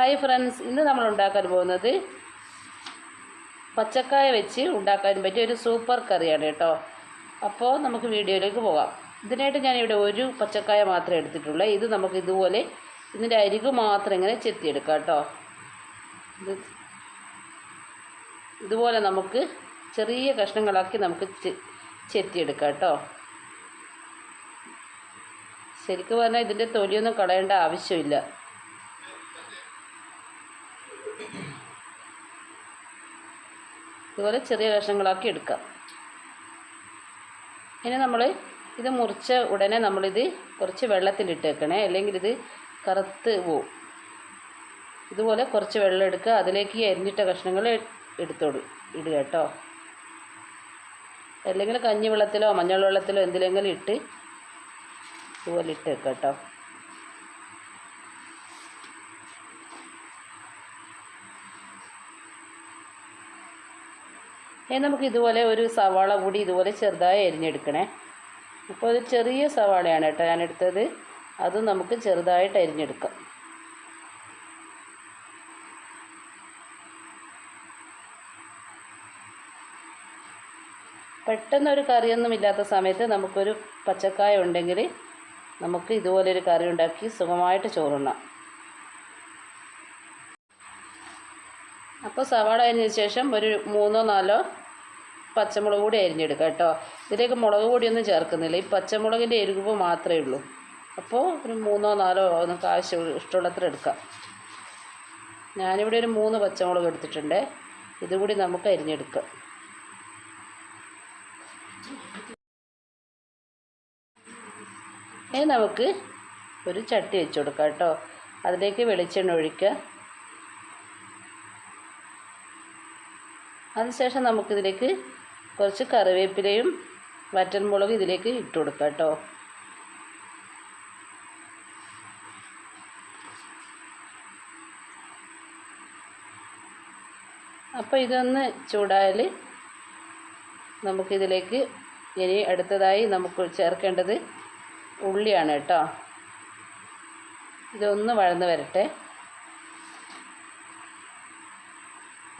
Hi friends ഇന്ന് നമ്മൾ ഉണ്ടാക്കാൻ പോകുന്നത് പച്ചക്കായ വെച്ച് ഉണ്ടാക്കാൻ പറ്റിയ ഒരു സൂപ്പർ കറിയാണ് കേട്ടോ. അപ്പോൾ നമുക്ക് വീഡിയോയിലേക്ക് പോകാം. ഇതിനായിട്ട് ഞാനിവിടെ ഒരു പച്ചക്കായ മാത്രമേ എടുത്തിട്ടുള്ളൂ. ഇത് നമുക്ക് ഇതുപോലെ ഇതിന്റെ അരികു മാത്രം ഇങ്ങനെ ചെത്തിയെടുക്കാം കേട്ടോ. ഇത് ഇതുപോലെ നമുക്ക് ചെറിയ കഷ്ണങ്ങളാക്കി നമുക്ക് ചെത്തിയെടുക്കാം കേട്ടോ. ശരിക്കും പറഞ്ഞാൽ ഇതിന്റെ തൊലിയൊന്നും കളയേണ്ട ആവശ്യമില്ല. ഇതുപോലെ ചെറിയ കഷ്ണങ്ങളാക്കി എടുക്കാം ഇനി നമ്മൾ ഇത് മുറിച്ച ഉടനെ നമ്മളിത് കുറച്ച് വെള്ളത്തിലിട്ട് വെക്കണേ. അല്ലെങ്കിൽ ഇത് കറുത്ത് പോവും ഇതുപോലെ കുറച്ച് വെള്ളം എടുക്കുക. അതിലേക്ക് ഈ അരിഞ്ഞിട്ട കഷ്ണങ്ങൾ എടുത്തോട് ഇടുക കേട്ടോ. അല്ലെങ്കിൽ കഞ്ഞി വെള്ളത്തിലോ മഞ്ഞൾ വെള്ളത്തിലോ എന്തിലെങ്കിലും ഇട്ട് ഇതുപോലെ ഇട്ട് വെക്കാം കേട്ടോ. നമുക്ക് ഇതുപോലെ ഒരു സവാള കൂടി ഇതുപോലെ ചെറുതായി അരിഞ്ഞെടുക്കണേ. അപ്പോൾ ഒരു ചെറിയ സവാളയാണ് കേട്ടോ ഞാൻ എടുത്തത് അതും നമുക്ക് ചെറുതായിട്ട് അരിഞ്ഞെടുക്കാം. പെട്ടെന്നൊരു കറിയൊന്നും ഇല്ലാത്ത സമയത്ത് നമുക്കൊരു പച്ചക്കായ ഉണ്ടെങ്കിൽ നമുക്ക് ഇതുപോലൊരു കറി ഉണ്ടാക്കി സുഖമായിട്ട് ചോറുണ്ണാം. അപ്പോൾ സവാള അരിഞ്ഞ ശേഷം ഒരു മൂന്നോ നാലോ പച്ചമുളക് കൂടി അരിഞ്ഞെടുക്കുക കേട്ടോ. ഇതിലേക്ക് മുളക് പൊടിയൊന്നും ചേർക്കുന്നില്ല. ഈ പച്ചമുളകിന്റെ എരിവ് മാത്രമേ ഉള്ളൂ. അപ്പോൾ ഒരു മൂന്നോ നാലോ നമുക്ക് ആവശ്യം ഇഷ്ടമുള്ളത്ര എടുക്കാം. ഞാനിവിടെ ഒരു മൂന്ന് പച്ചമുളക് എടുത്തിട്ടുണ്ട്. ഇതുകൂടി നമുക്ക് അരിഞ്ഞെടുക്കാം. ഇനി നമുക്ക് ഒരു ചട്ടി വെച്ച് കൊടുക്കാം കേട്ടോ. അതിലേക്ക് വെളിച്ചെണ്ണ ഒഴിക്കുക. അതിനുശേഷം നമുക്കിതിലേക്ക് കുറച്ച് കറിവേപ്പിലയും വറ്റൽമുളക് ഇതിലേക്ക് ഇട്ട് കൊടുക്കാം കേട്ടോ. അപ്പോൾ ഇതൊന്ന് ചൂടായാൽ നമുക്കിതിലേക്ക് ഇനി അടുത്തതായി നമുക്ക് ചേർക്കേണ്ടത് ഉള്ളിയാണ് കേട്ടോ. ഇതൊന്ന് വഴന്ന് വരട്ടെ.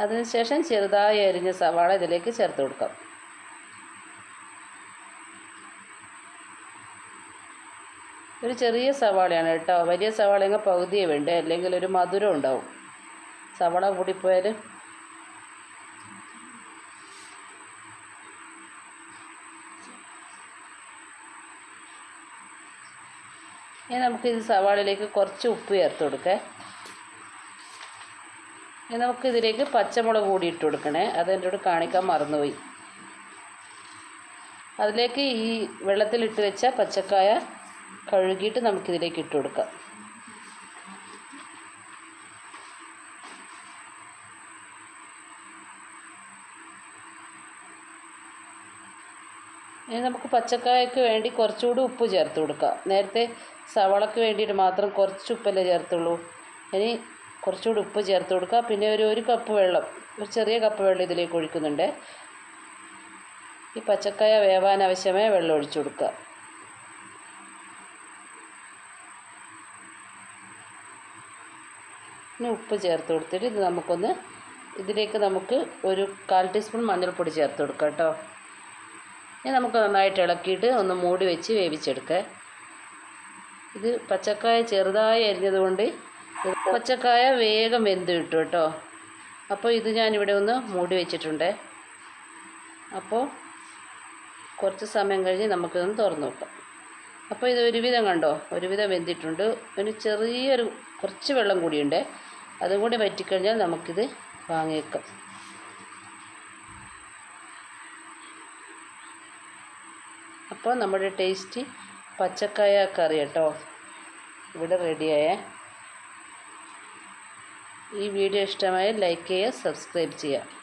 അതിനുശേഷം ചെറുതായി അരിഞ്ഞ സവാള ഇതിലേക്ക് ചേർത്ത് കൊടുക്കാം. ഒരു ചെറിയ സവാളയാണ് കേട്ടോ. വലിയ സവാള അങ്ങ് പകുതിയേ വേണ്ടേ? അല്ലെങ്കിൽ ഒരു മധുരം ഉണ്ടാവും. സവാള കൂടിപ്പോയാൽ ഇനി നമുക്ക് ഇത് സവാളയിലേക്ക് കുറച്ച് ഉപ്പ് ചേർത്ത് കൊടുക്കേ. നമുക്ക് ഇതിലേക്ക് പച്ചമുളക് കൂടി ഇട്ട് കൊടുക്കണേ. അത് കൂടെ കാണിക്കാൻ മറന്നുപോയി. അതിലേക്ക് ഈ വെള്ളത്തിലിട്ട് വെച്ച പച്ചക്കായ കഴുകിയിട്ട് നമുക്കിതിലേക്ക് ഇട്ട് കൊടുക്കാം. ഇനി നമുക്ക് പച്ചക്കായക്ക് വേണ്ടി കുറച്ചുകൂടി ഉപ്പ് ചേർത്ത് കൊടുക്കാം. നേരത്തെ സവളക്ക് വേണ്ടിയിട്ട് മാത്രം കുറച്ച് ഉപ്പല്ലേ ചേർത്തുള്ളൂ. ഇനി കുറച്ചുകൂടി ഉപ്പ് ചേർത്ത് കൊടുക്കുക. പിന്നെ ഒരു ഒരു കപ്പ് വെള്ളം ഒരു ചെറിയ കപ്പ് വെള്ളം ഇതിലേക്ക് ഒഴിക്കുന്നുണ്ട്. ഈ പച്ചക്കായ വേവാൻ ആവശ്യമായ വെള്ളം ഒഴിച്ചു കൊടുക്കുക. പിന്നെ ഉപ്പ് ചേർത്ത് കൊടുത്തിട്ട് ഇത് നമുക്കൊന്ന് ഇതിലേക്ക് നമുക്ക് ഒരു കാൽ ടീസ്പൂൺ മഞ്ഞൾപ്പൊടി ചേർത്ത് കൊടുക്കാം കേട്ടോ. ഇനി നമുക്ക് നന്നായിട്ട് ഇളക്കിയിട്ട് ഒന്ന് മൂടി വെച്ച് വേവിച്ചെടുക്കുക. ഇത് പച്ചക്കായ ചെറുതായി അരിഞ്ഞതുകൊണ്ട് പച്ചക്കായ വേഗം വെന്ത് കിട്ടും കേട്ടോ. അപ്പോൾ ഇത് ഞാനിവിടെ ഒന്ന് മൂടി വെച്ചിട്ടുണ്ട്. അപ്പോൾ കുറച്ച് സമയം കഴിഞ്ഞ് നമുക്കിതൊന്ന് തുറന്ന് നോക്കാം. അപ്പോൾ ഇത് ഒരുവിധം കണ്ടോ? ഒരുവിധം വെന്തിട്ടുണ്ട്. ഒരു ചെറിയൊരു കുറച്ച് വെള്ളം കൂടിയുണ്ട്. അതും കൂടി വറ്റിക്കഴിഞ്ഞാൽ നമുക്കിത് വാങ്ങിയേക്കാം. അപ്പോൾ നമ്മുടെ ടേസ്റ്റി പച്ചക്കായ കറി കേട്ടോ. ഇവിടെ റെഡിയായേ ഈ വീഡിയോ ഇഷ്ടമായാൽ ലൈക്ക് ചെയ്യുക സബ്സ്ക്രൈബ് ചെയ്യുക.